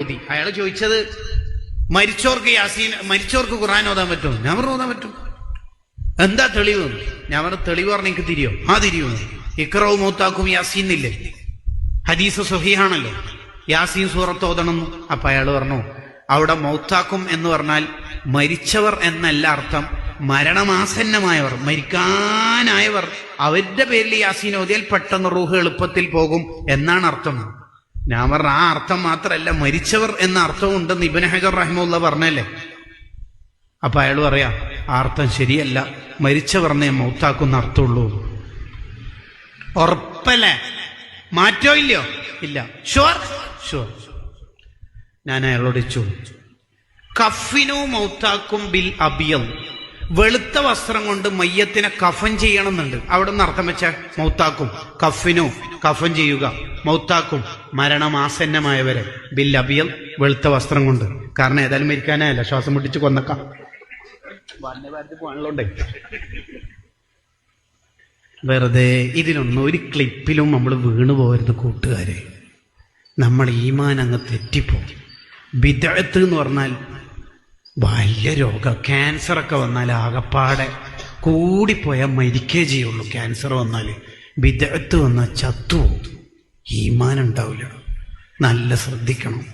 ഓതി അയാൾ ചോദിച്ചത് മരിച്ചോർക്ക് യാസീൻ മരിച്ചോർക്ക് ഖുറാൻ ഓതാൻ പറ്റും ഞാൻ ഓതാൻ പറ്റും. എന്താ തെളിവ്? ഞാൻ പറഞ്ഞു തെളിവ് പറഞ്ഞ എനിക്ക് തിരിയോ? ആ തിരിയോ. ഇക്രവും മൂത്താക്കും യാസീൻ ഇല്ലേ? ഹദീസ് സുഹിയാണല്ലോ യാസീൻ സൂറത്ത് ഓതണം. അപ്പൊ അയാൾ പറഞ്ഞു അവിടെ മൗത്താക്കും എന്ന് പറഞ്ഞാൽ മരിച്ചവർ എന്നല്ല അർത്ഥം മരണമാസന്നമായവർ മരിക്കാനായവർ അവരുടെ പേരിൽ യാസീൻ ഓതിയാൽ പെട്ടെന്ന് റൂഹ് എളുപ്പത്തിൽ പോകും എന്നാണ് അർത്ഥം. ഞാൻ പറഞ്ഞ ആ അർത്ഥം മാത്രമല്ല മരിച്ചവർ എന്ന അർത്ഥം ഉണ്ടെന്ന് ഇബൻ ഹജർ റഹിമുള്ള പറഞ്ഞല്ലേ? അപ്പൊ അയാൾ പറയാ ആ അർത്ഥം ശരിയല്ല മരിച്ചവർന്നെ മൗത്താക്കുന്ന അർത്ഥമുള്ളൂ. ഉറപ്പല്ലേ? മാറ്റോ ഇല്ലയോ? ഇല്ല. ഷുവർ ഷുവർ ഞാൻ അയാളോട് ചോദിച്ചു. കഫിനു മൗത്താക്കും ബിൽ അബിയം വെളുത്ത വസ്ത്രം കൊണ്ട് മയ്യത്തിനെ കഫൻ ചെയ്യണമെന്നുണ്ട്. അവിടെ നിന്ന് അർത്ഥം വെച്ച മൗത്താക്കും. കഫിനു കഫൻ ചെയ്യുക. മൗത്താക്കും. മരണമാസന്നമായവരെ ബിൽ അബിയം വെളുത്ത വസ്ത്രം കൊണ്ട്. കാരണം ഏതായാലും മരിക്കാനായല്ല ശ്വാസം മുട്ടിച്ച് കൊന്നക്കാം. വെറുതെ ഇതിലൊന്നും ഒരു ക്ലിപ്പിലും നമ്മൾ വീണു പോകരുത് കൂട്ടുകാരെ. നമ്മൾ ഈമാൻ അങ്ങ് തെറ്റിപ്പോകും വിദഗത്ത് എന്ന് പറഞ്ഞാൽ വലിയ രോഗം. ക്യാൻസറൊക്കെ വന്നാൽ ആകപ്പാടെ കൂടിപ്പോയാൽ മരിക്കേ ചെയ്യുള്ളൂ. ക്യാൻസർ വന്നാൽ വിദഗത്ത് വന്നാൽ ചത്തുപോകും. ഈമാൻ ഉണ്ടാവില്ല നല്ല ശ്രദ്ധിക്കണം.